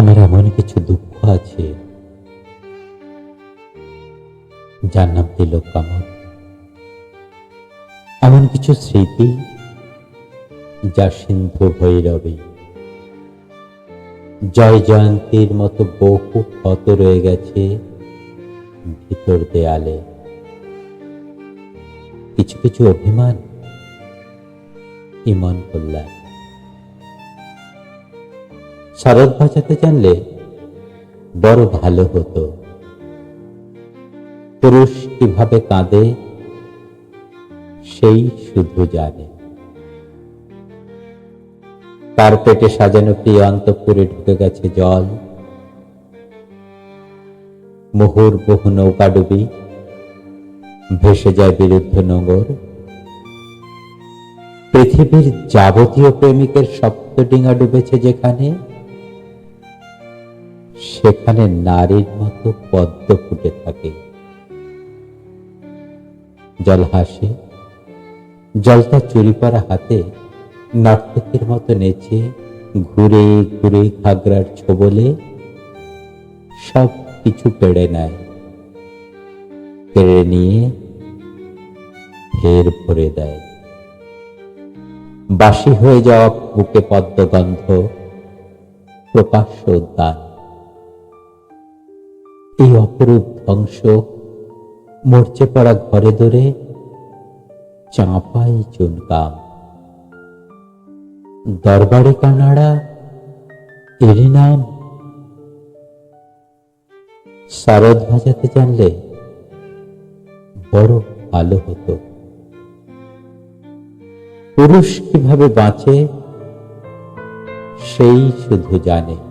আমার এমন কিছু দুঃখ আছে। যার নাম তিলক কামত। এমন কিছু স্মৃতি যা সিন্ধু ভৈরবী। জয় জয়ন্তীর মতো বহু ক্ষত রয়ে গেছে ভিতর দেয়ালে। কিছু কিছু অভিমান, ইমন কল্যাণ। শরৎ বাজাতে জানলে বড় ভালো হতো। পুরুষ কীভাবে কাঁদে, সেই শুধু জানে। তার পেটে সাজানো প্রিয় অন্তপুরে ঢুকে গেছে জল। মুহুর বহু নৌকা ডুবি, ভেসে যায় বিরুদ্ধ নগর পৃথিবীর যাবতীয় প্রেমিকের সপ্তডিঙা ডুবেছে যেখানে সেখানে নারীর মতো পদ্ম ফুটে থাকে। জল হাসে জলটা চুরি করা হাতে নর্তকীর মতো নেচে ঘুরে ঘুরে ঘাগরার ছোবলে সব কিছু কেড়ে নেয়। কেড়ে নিয়ে ফের ভরে দেয়। বাসি হয়ে যাওয়া বুকে পদ্মগন্ধ, প্রকাশ্য উদ্যান এই অপরূপ ধ্বংস মরচে পড়া ঘরে ধরে চাঁপাই চুনকাম। দরবারে কানাড়া, এরই নাম। শারদ ভাজাতে জানলে বড় ভালো হতো। পুরুষ কীভাবে বাঁচে, সেই শুধু জানে।